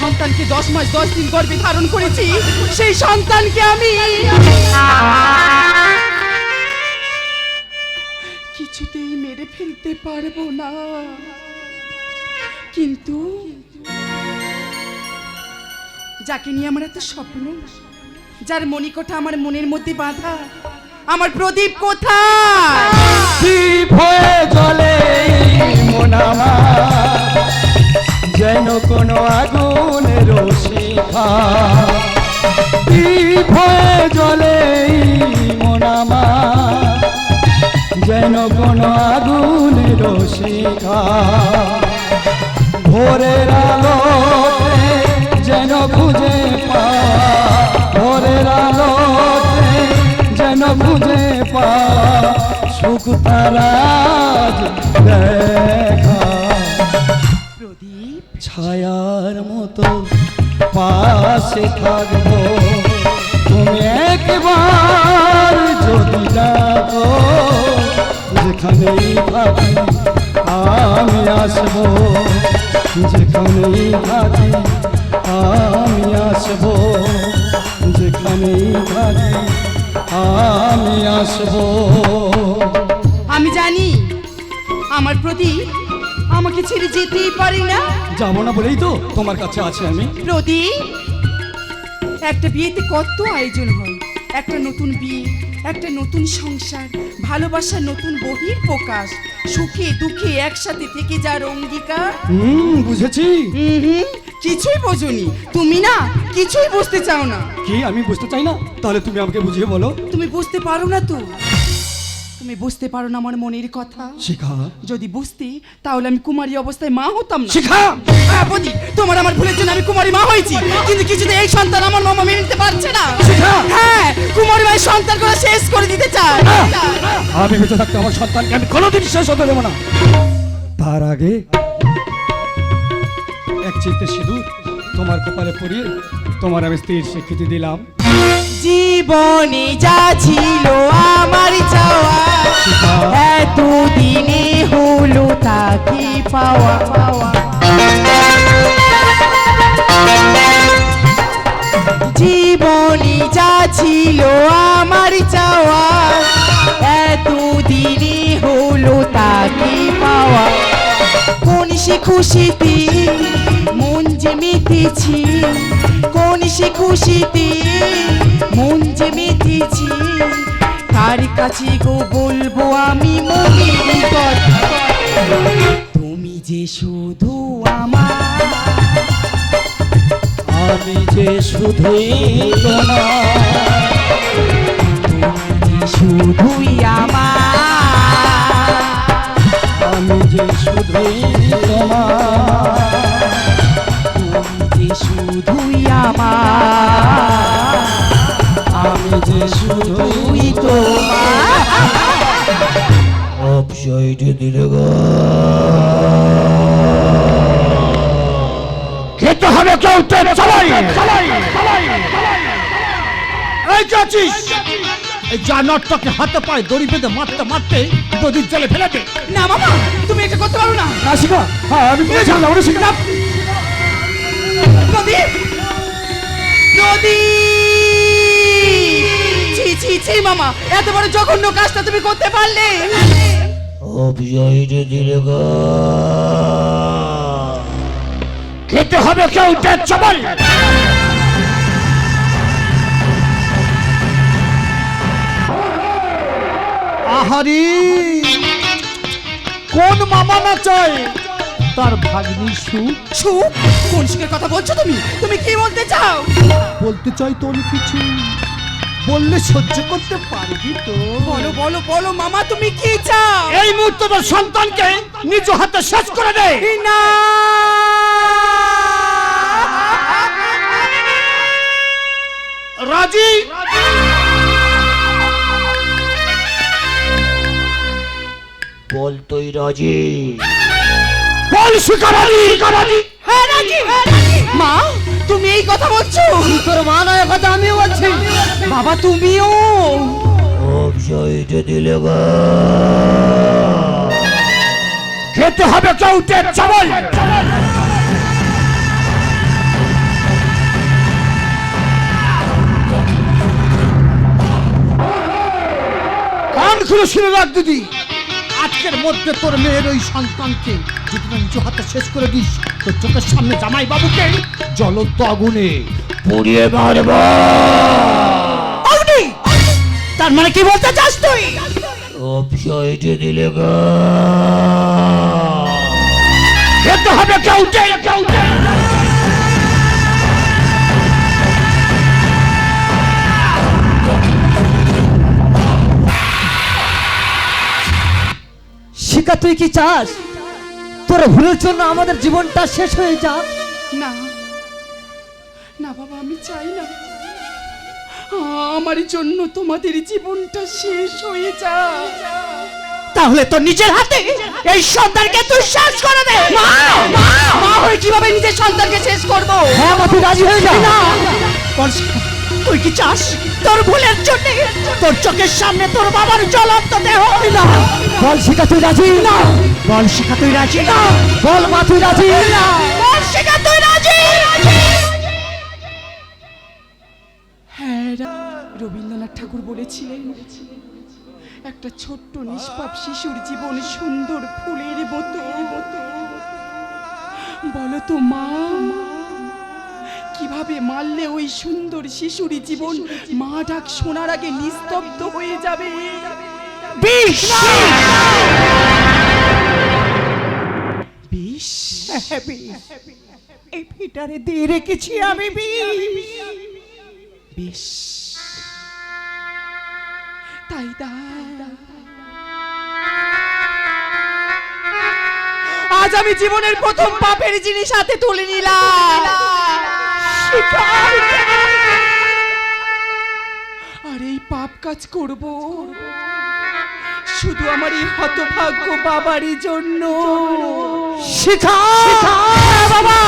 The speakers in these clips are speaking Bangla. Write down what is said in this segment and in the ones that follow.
সন্তানকে দশ মাস, দশ দিন গর্ভে ধারণ করেছি, সেই সন্তানকে আমি কিছুতেই মেরে ফেলতে পারব না। কিন্তু যাকে নিয়ে আমার এত স্বপ্ন, যার মণিকোঠা আমার মনের মধ্যে বাঁধা, আমার প্রদীপ কোথায়? হয়ে জলে মোনামা যেন কোনো আগুনের শিখা হয়ে জলে মোনামা যেন কোনো আগুনের শিখা ভোরের আলোতে যেন খুঁজে পা, ভোরের আলোতে যেন খুঁজে পা, সুখ তারাজ দেখা। ছায়ার মতো পাশে থাকব। তুমি একবার যদি ডাকো যেখানেই থাকি আমি আসব। যেখানেই থাকি আমি আসব। যেখানেই থাকি আমি আসব। আমি জানি আমার প্রদীপ আমাকে ছেড়ে যেতেই পারি না। যাব না বলেই তো তোমার কাছে আছে আমি। প্রদীপ একটা বিয়েতে কত আয়োজন হয়? একটা নতুন বিয়ে একটা নতুন সংসার ভালোবাসার নতুন বহির প্রকাশ সুখে দুঃখে একসাথে থেকে যার অঙ্গীকার। হুম বুঝেছি। হুম কিছুই বোঝনি। তুমি না কিছুই বুঝতে চাও না। কি আমি বুঝতে চাই না? তাহলে তুমি আমাকে বুঝিয়ে বলো। তুমি বুঝতে পারো না তো। তুমি বুঝতে পারো না আমার মনের কথা। শিখা। যদি বুঝতে তাহলে আমি কুমারী অবস্থায় মা হতাম না। শিখা। হ্যাঁ বদি তোমার আমার ভুলের জন্য আমি কুমারী মা হয়েছি। কিন্তু কিছুতে এই সন্তান আমার মামা মেনে নিতে পারছে না। শিখা! হ্যাঁ কুমারী মায়ের সন্তান করে শেষ করে দিতে চায়। আমি বেঁচে থাকতে আমার সন্তানকে আমি কোনোদিন শেষ হতে দেবো না। তার আগে এক চিত্তে সিঁদুর তোমার কপালে পরিয়ে তোমার আমি স্ত্রীর স্বীকৃতি দিলাম। জীবনে যা ছিল আমার চাওয়া, এতদিনে হলো তাকে পাওয়া পাওয়া? জীবনে যা ছিল আমার চাওয়া, এতদিনে হলো তাকে পাওয়া? কোন সে খুশিতে মন যে মেতেছি, কোন সে খুশিতে মন যে মেতেছি কার কাছে গো বলব আমি মনের কথা? তুমি যে শুধু আমার, আমি যে শুধুই শুধুই আমার, আমি যে শুধুই তোমার, তুমি যে শুধুই খেতে হবে কেউ চালাই এই যাচ্ছিস এই জানোয়ারটাকে হাতে পায়ে দড়ি বেঁধে মারতে মারতে নদীর জলে ফেলে দে। না মামা তুমি এটা করতে পারো না। না শিখা। হ্যাঁ আমি বলেছিলাম না ওরা শিখা প্রদীপ প্রদীপ ছি ছি ছি মামা এত বড় জঘন্য কাজটা তুমি করতে পারলে। অপসইটে দিলে গো। খেতে হবে কেউ চাবল আহারি কোন মামা না চায় তার ভাগ্নি সুখ। সুখ? কোন সুখের কথা বলছো তুমি? তুমি কি বলতে চাও? বলতে চাই তো অনেক কিছু। বললে সহ্য করতে পারবি তো। বলো বলো বলো মামা তুমি কি চাও? এই মুহূর্তে তোর সন্তানকে নিজ হাতে শেষ করে দে। না রাজি? বল তুই রাজি। বল শিকারাজি শিকারাজি হ্যাঁ রাজি। মা তুমি এই কথা বলছো? তোর মা নয় কথা আমি বলছি। বাবা তুমিও। দিলে খেতে হবে চৌটে চাবল। কান খুলে শুনে রাখ দিদি। আজকের মধ্যে তোর মেয়ের ওই সন্তানকে যদি নিজে হাতে শেষ করে দিস তোর চোখের সামনে জামাই বাবুকে জ্বলন্ত আগুনে পুড়িয়ে মারব তার মানে কি বলতে চাস তুই? অপসইটে দিলে গা। হবে কেউটে কেউটে শিকা তুই কি চাস? তোর ভুলের জন্য আমাদের জীবনটা শেষ হয়ে যাক না না বাবা আমি চাই না। আমার জন্য তোমাদের জীবনটা শেষ হয়ে যা। তাহলে তো নিজের হাতে এই সন্তানকে তুই শেষ করে দে। মা মা হয়ে কীভাবে নিজের সন্তানকে শেষ করব? হ্যাঁ মা তুই রাজি হয়ে যা। না। তুই কি চাস? তোর ভুলের জন্য তোর চোখের সামনে তোর বাবার জ্বলন্ত দেহ না। বল শিকা তুই রাজি না? বল শিখা তুই রাজি না? বল মা তুই রাজি না? বল শিখা তুই রাজি? হ্যাঁ রবীন্দ্রনাথ ঠাকুর বলেছিলেন একটা ছোট্ট নিষ্পাপ শিশুর জীবন সুন্দর ফুলের মতো বলো তো মা কীভাবে মারলে ওই সুন্দর শিশুর জীবন? মা ডাক শোনার আগে নিস্তব্ধ হয়ে যাবে। বিষ! বিষ? এই ফিটারে দিয়ে রেখেছি আমি বিষ। তাই দা আজ আমি জীবনের প্রথম পাপের জিনিস হাতে তুলে নিলাম। আর এই পাপ কাজ করব। শুধু আমার এই হতভাগ্য বাবারই জন্য। শিখা হ্যাঁ, বাবা।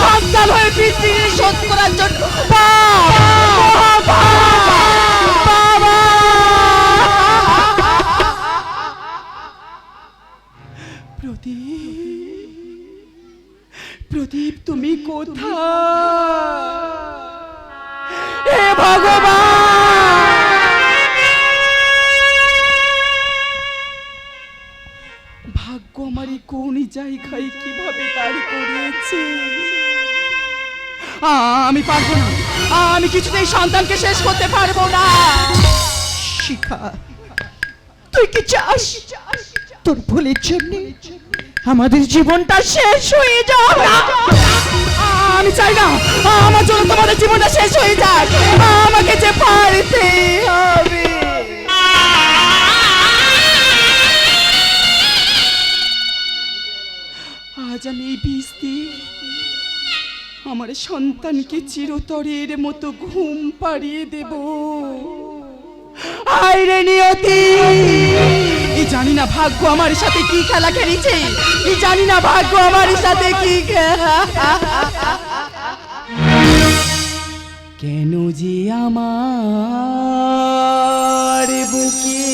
সন্তান হয়ে পৃথিবী শোধ করার জন্য। প্রদীপ। প্রদীপ তুমি কোথায়? হে ভগবান! ভাগ্য আমার কোন জায়গায় কীভাবে দাঁড় করিয়েছে? আমি পারব না। আমি কিছুতেই সন্তানকে শেষ করতে পারব না। শিখা তুই কি চাস? তোর ভুলের জন্য? আমাদের জীবনটা শেষ হয়ে আ, আমি চাই না আমার জন্য তোমাদের জীবনটা শেষ হয়ে যাক। আমাকে যে পারতে হবে। আজ আমি এই দিয়ে আমার সন্তানকে চিরতরের মতো ঘুম পাড়িয়ে দেব। আইরে নিয়তি! জানি না ভাগ্য আমার সাথে কি খেলা খেলেছে। কি জানি না ভাগ্য আমার সাথে কি কেন যে আমার বুকে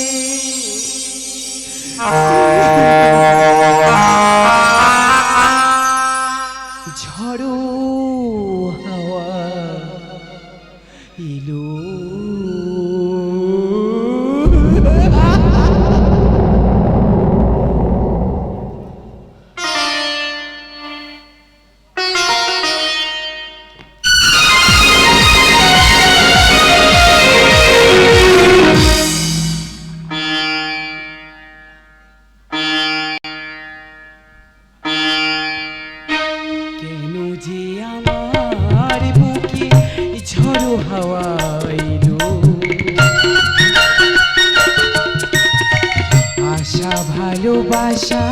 ভালোবাসা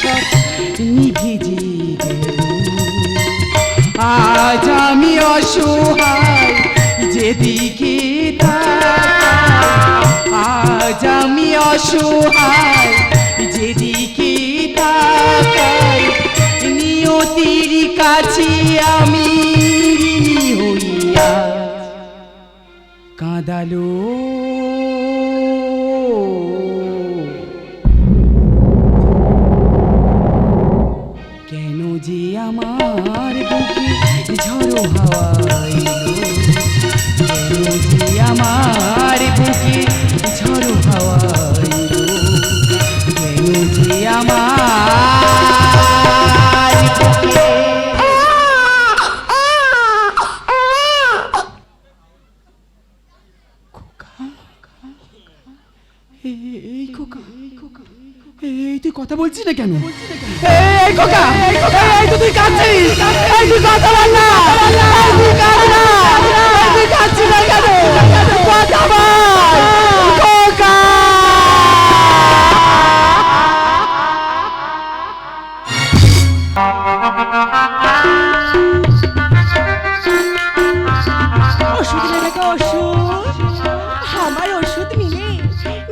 সব নিভে আজ আমি অসহায়, যেদিকে আজ আমি অসহায়, যেদিকে নিয়তির কাছে আমি হইয়া কাঁদালো।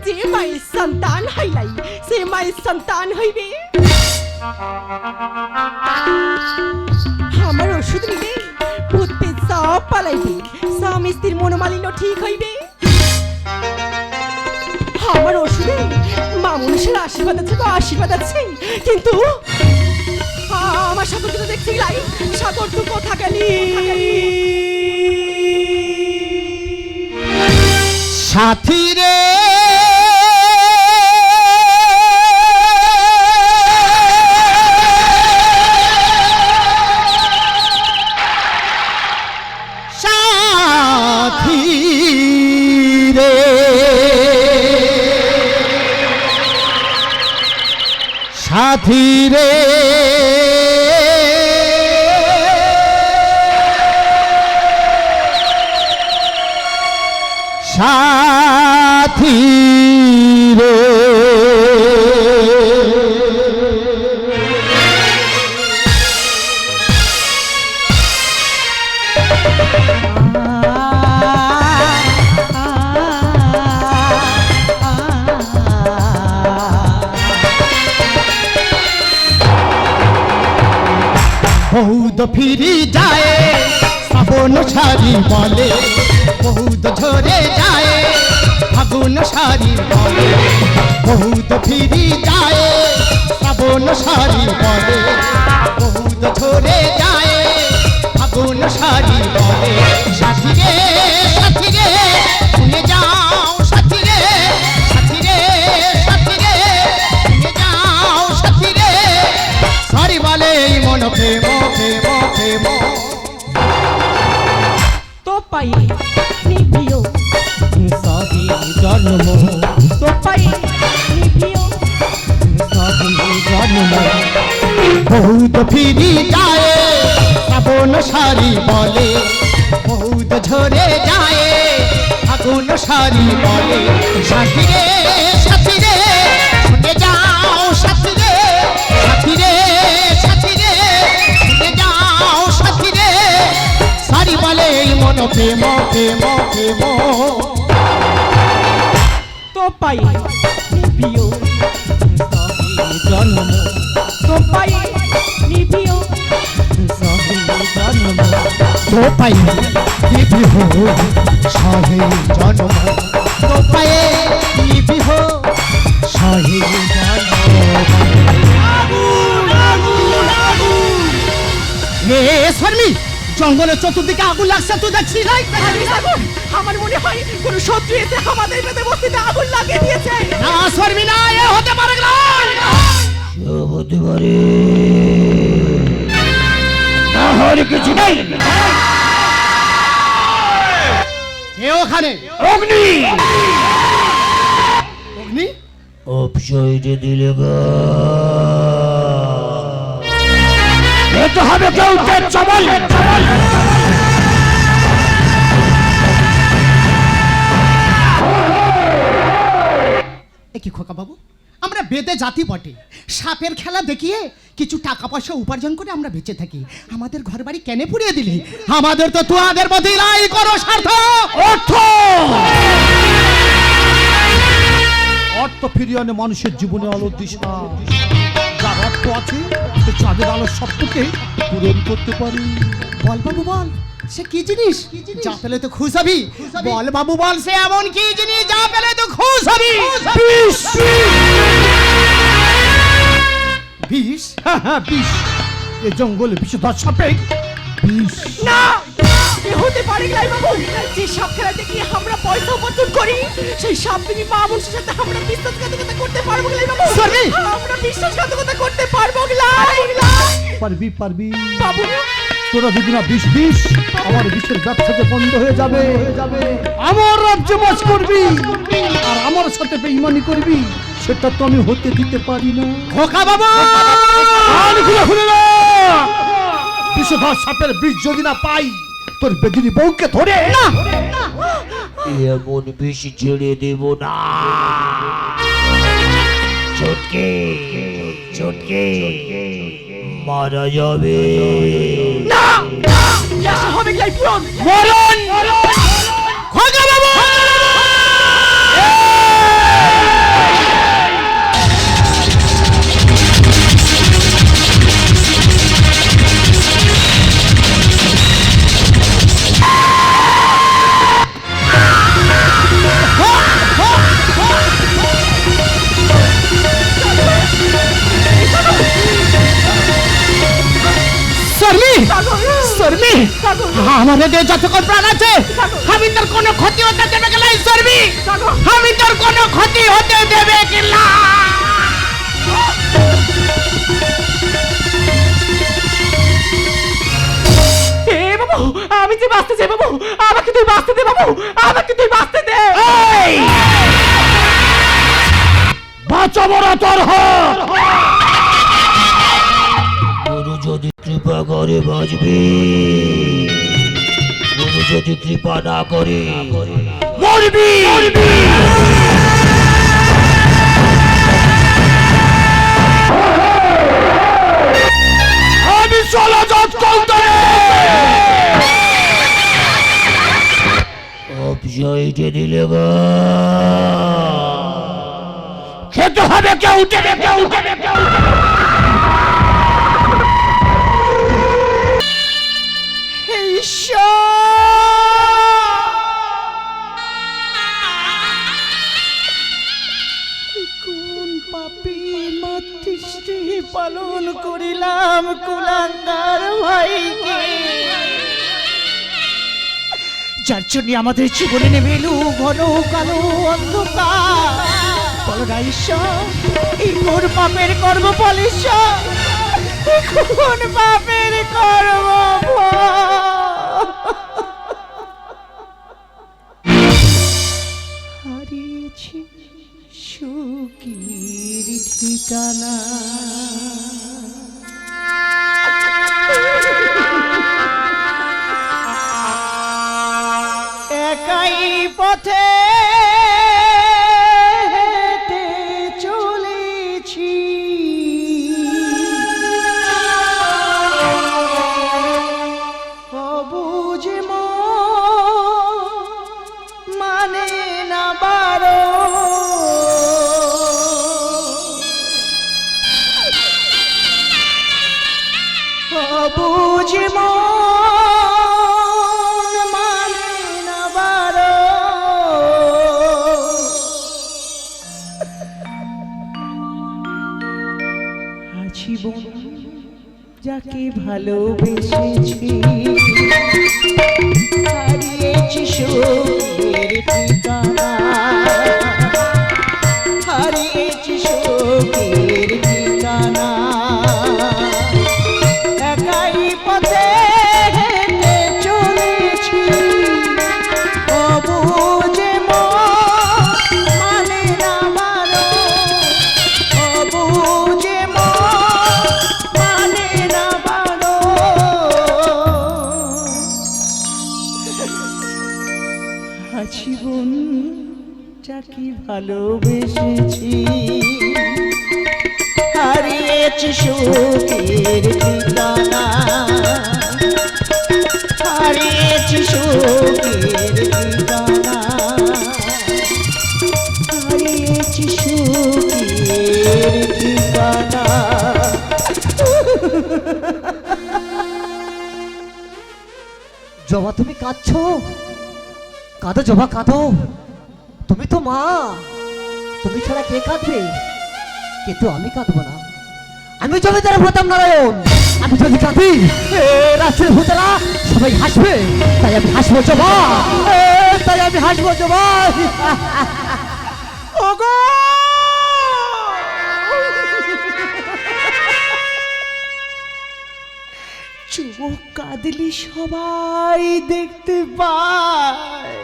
যে সন্তান হইলাই সে মায়ের সন্তান হইবে। আমার ওষুধ নিলে ভূতে সব পালাইবে স্বামী স্ত্রীর মনোমালিন্য ঠিক হইবে। আমার ওষুধে মা মনুষ্যের আশীর্বাদ আছে তো আশীর্বাদ আছে। কিন্তু আমার সাগরকে তো দেখছি লাই সাগর তো কোথা গেলি? সাথী রে! সাথী রে সাথী বহুত ফিরি যায়, শ্রাবণ সারি বলে বহুত ঝরে যায়, ফাগুন সারি বলে বহুত ফিরি যায়, শ্রাবণ সারি বলে বহুত ঝরে যায়, ফাগুন সারি বলে। সাথী রে সাথী রে তো পায়ে নিভিও সাথী জন্ম তো পায়ে নিভিও সাথী জন্ম। বহুত ফিরি যায় শ্রাবণ সারি বলে। বহুত ঝরে যায় আগুন সারি বলে। সাথী মন প্রেম প্রেম প্রেম তো পায়ে নিভিও জন্ম। তো পায়ে নিভিও তো পাই লিপি হো সহে জন্ম। তো পায়ে লিপি হো সহে জন্ম এ শর্মি জঙ্গলের চতুর্দিকে আগুন লাগছে তুই দেখছিস? নাই আমার মনে হয় কোন শত্রু এসে আমাদের বেঁধে বস্তিতে আগুন লাগিয়ে দিয়েছে। না শর্মি না এ হতে পারে না। হতে পারে। না হলে কিছু নেই। এ ওখানে। অগ্নি! অগ্নি? অপসাইডে দিলে গা। হবে কেউ চবল। কি খোকা বাবু? আমরা বেদে জাতি বটে। সাপের খেলা দেখিয়ে কিছু টাকা পয়সা উপার্জন করে আমরা বেঁচে থাকি। আমাদের ঘর বাড়ি কেনে পুড়িয়ে দিলি? আমাদের তো তোমাদের মধ্যে লাই করো স্বার্থ। অর্থ! অর্থ ফিরিয়ে আনে মানুষের জীবনে আলো দিশা। অর্থ আছে? চাঁদের আলোর স্বপ্নকে পূরণ করতে পারে। বল বাবু বল। সে কি জিনিস? যা পেলে তো খুশ হবি। বল বাবু বল সে এমন কি জিনিস যা পেলে তো খুশ হবি? বিষ হ্যাঁ হ্যাঁ বিষ। এ জঙ্গলে বিষধর সাপে। বিষ। না! হতে পারে নাই বাবু। যে সাপ খেলাতে উপার্জন করি সেই সাপ বিনি মা সাথে আমরা বিশ্বাসঘাতকতা করতে পারব না বাবু। আমরা বিশ্বাসঘাতকতা করতে পারব না পারবি পারবি বাবু। তোরা যদি না বিষ আমার বিষের ব্যবসা যে বন্ধ হয়ে যাবে। আমার রাজ্য বাস করবি আর আমার সাথে বেইমানি করবি সেটা তো আমি হতে দিতে পারি না। খোকা বাবা! কান খুলে খুলে না বিষধর সাপের বিষ যদি না পাই তোর বেদিনী বউকে ধরে। না। এমন বিষ ছেড়ে দেব না চটকে চটকে মারা যাবে না হবে কি পূরণ মরণ হৃদয়ে যতক্ষণ প্রাণ আছে আমি তোর কোনো ক্ষতি হতে দেবে গেলে শর্মি আমি তোর কোনো ক্ষতি হতে দেবে গেলা আমি যে বাঁচতে চাই বাবু আমাকে তুই বাঁচতে দে বাবু আমাকে তুই বাঁচতে দে। বাঁচাবো না তোর গুরু যদি কৃপা করে বাঁচবে। গুরু যদি কৃপা না করে মরবি! আমি চলো অপসাইটে দিলে খেতে হবে কেউ উঠে কেউ উঠে কেউ। যার জন্য আমাদের জীবনে নেমে এলো ঘন কালো অন্ধকার। বলরা ঈশ্বর, এই কোন পাপের কর্ম ফল পাপের কর্ম হারিয়েছি সুখীর ঠিকানা। অবুঝ মন যাকে ভালোবেসেছি। হারিয়েছি সুখের ঠিকানা। আজীবন যাকে ভালোবেসেছি। হারিয়েছি সুখের ঠিকানা। হারিয়েছি সুখের ঠিকানা। হারিয়েছি সুখের ঠিকানা। জবা, তুমি কাঁদছো? কাঁদো জবা, কাঁদো। তুমি তো মা। তুমি ছাড়া কে কাঁদবে? কিন্তু আমি কাঁদবো না। আমি জমিদার প্রতাপ নারায়ণ। আমি যদি কাঁদি রাত্রের ভূতেরা সবাই হাসবে। তাই আমি হাসবো জবা। তাই আমি হাসবো জবা। ওগো! চুপ কাঁদলি সবাই দেখতে পায়।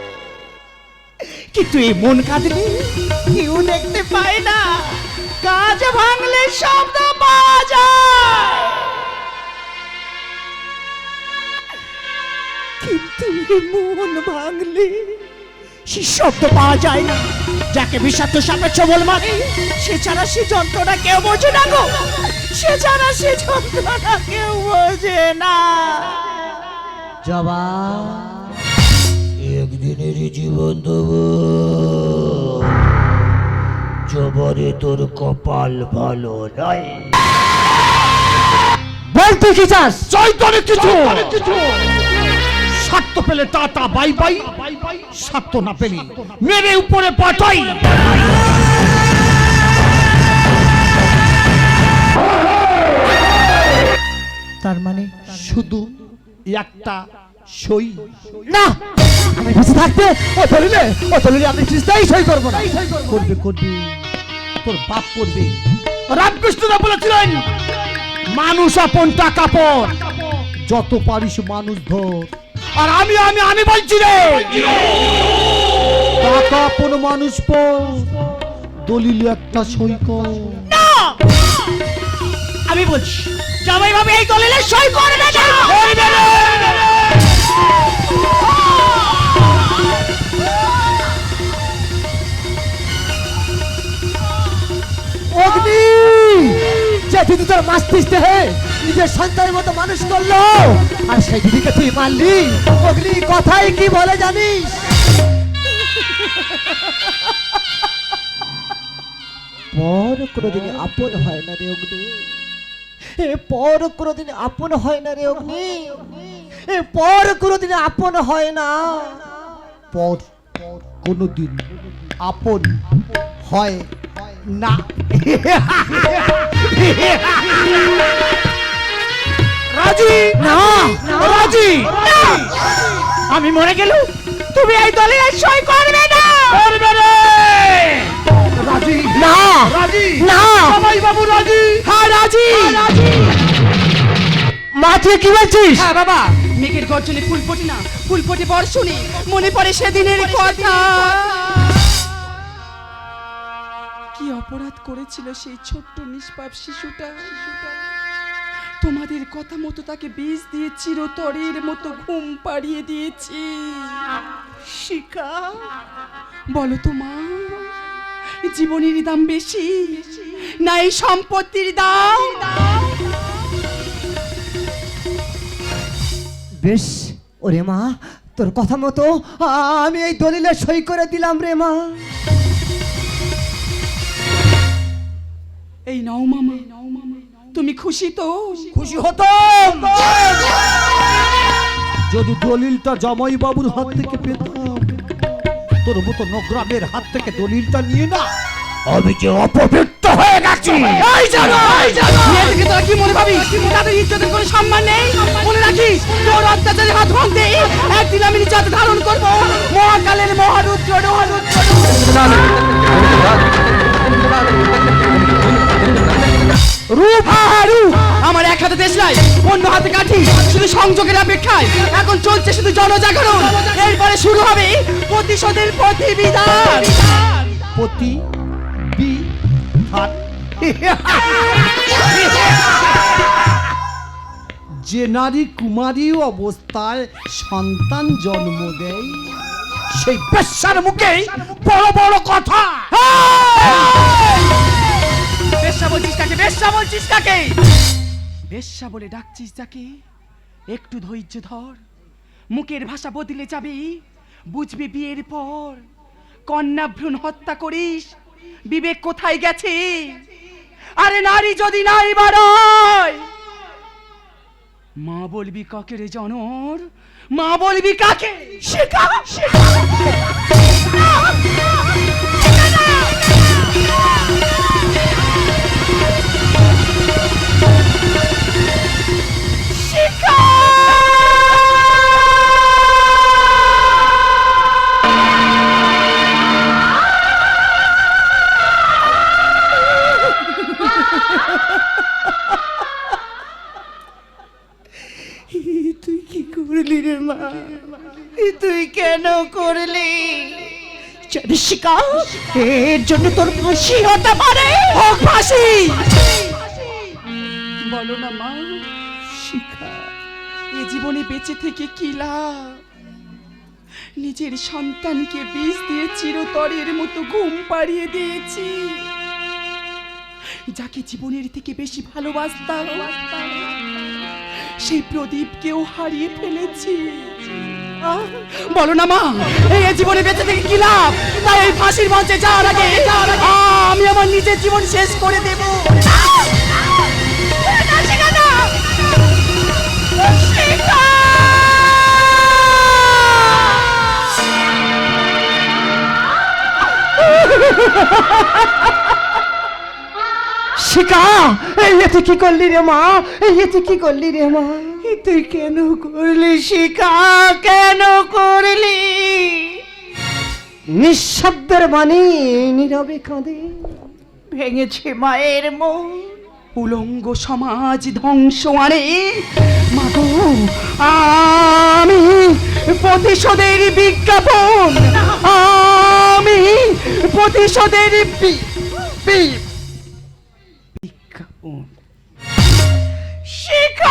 কিন্তু এই মন কাঁদলে? কেউ দেখতে পায় না। কাজ ভাঙলে শব্দ পাওয়া যায়। কিন্তু এই মন ভাঙলে সে শব্দ পাওয়া যায় না। যাকে বিষাক্ত সাপে ছবল মারে সে ছাড়া সে যন্ত্রণা কেউ বোঝে না গো। সে ছাড়া সে যন্ত্রণা কেউ বোঝে না। জবা একদিনের জীবন দেব। জবরে তোর কপাল ভালো নয় বল তুই কি চাস? চৈতন্য কিছু। স্বার্থ পেলে টাটা বাই বাই। স্বার্থ না পেলে মেরে উপরে পাঠাই। তার মানে শুধু একটা সই। না! আমি বেঁচে থাকতে ও দলিলে ও দলিলে আমি চিন্তাই সই করব না। করবে করবে। তোর বাপ করবে। রামকৃষ্ণরা বলেছিলেন? মানুষ আপন টাকা পর। যত পারিস মানুষ ধর। আর আমি আমি আমি বলছি রে। টাকা আপন মানুষ পর। দলিল একটা সই কর। আমি বলছি জামাই ভাবে এই দলিলে সই করবে না! করবে না! অগ্নি! যে দিদি তোর পিসতে হে নিজের সন্তানের মতো মানুষ করল, আর সেই দিদিকে তুই মারলি। অগ্নি কথাই কি বলে জানিস? পর কোনোদিন আপন হয় না রে অগ্নি। পর কোনোদিন আপন হয় না রে অগ্নি। এ পর কোনোদিন আপন হয় না। পর কোনোদিন আপন হয় না। রাজি! না। রাজি! আমি মরে গেল তুমি এই দলিলে সই করবে না। করবে না। রাজি! না। রাজি! না। সবাই বাবু রাজি! হ্যাঁ রাজি! মা তুই কি বলছিস? হ্যাঁ বাবা। মেঘের গর্জনে ফুল ফোটে না ফুল ফোটে বর্ষণে, মনে পড়ে সেদিনের কথা। কি অপরাধ করেছিল সেই ছোট্ট নিষ্পাপ শিশুটা? তোমাদের কথা মতো তাকে বীজ দিয়ে চিরতরের মতো ঘুম পাড়িয়ে দিয়েছি। শিখা, বলো তো মা, জীবনের দাম বেশি না এই সম্পত্তির দাম? বেশ ওরে মা তোর কথা মতো আমি এই দলিলে সই করে দিলাম রে মা। এই নাও মামা তুমি খুশি তো? খুশি হতাম। যদি দলিলটা জামাই বাবুর হাত থেকে পেতাম তোর মতো নগ্রামের হাত থেকে দলিলটা নিয়ে না আমি যে অপবিত্র হয়ে গেছি। এই জানো এই জানো। মেয়েদেরকে তোরা কি মনে ভাবিস তাদের ইজ্জতের কোনো সম্মান নেই। মনে রাখিস তোর অত্যাচারে হাত ভাঙতে একদিন আমি নিজ হাতে ধারণ করব। মহাকালের মহারুদ্র মহারুদ্র। রূপ হারু আমার এক হাতে দেশ নাই অন্য হাতে কাঠি শুধু সংযোগের অপেক্ষায়। এখন চলছে শুধু জনজাগরণ। এরপরে শুরু হবে প্রতিশোধের প্রতিবিধান। প্রতি বি হাত। যে নারী কুমারী অবস্থায় সন্তান জন্ম দেয়, সেই পেশার মুখে বড় বড় কথা। বেশ্যা বলছিস বেশ্যা বলছিস কাকে? বেশ্যা বলে ডাকছিস যাকে? একটু ধৈর্য ধর, মুখের ভাষা বদলে যাবে, বুঝবি বিয়ের পর। কন্যা ভ্রূণ হত্যা করিস বিবেক কোথায় গেছে? আরে নারী যদি নাই বাড়ায়, মা বলবি কাকে রে জানোর? মা বলবি কাকে? মা। তুই কেন করলি? জানিস এর জন্য তোর ফাঁসি হতে পারে। হোক ফাঁসি। বলো না মা শিখা এ জীবনে বেঁচে থেকে কি লাভ? নিজের সন্তানকে বিষ দিয়ে চিরতরের মতো ঘুম পাড়িয়ে দিয়েছি। যাকে জীবনের থেকে বেশি ভালোবাসতাম সেই প্রদীপকেও হারিয়ে ফেলেছি। বলো না মা, এই জীবনে বেঁচে থেকে কি লাভ? তাই এই ফাঁসির মঞ্চে যাওয়ার আগে আমি আমার নিজের জীবন শেষ করে দেবো। শিকা এই এতে কি করলি রে মা? এই এতে কি করলি রে মা? তুই কেন করলি শিকা কেন করলি? নিঃশব্দের বাণী নীরবে কাঁদে। ভেঙেছে মায়ের মন উলঙ্গ সমাজ ধ্বংস আনে। মাগো আমি প্রতিশোধের বিজ্ঞাপন আমি প্রতিশোধের Um. Chica!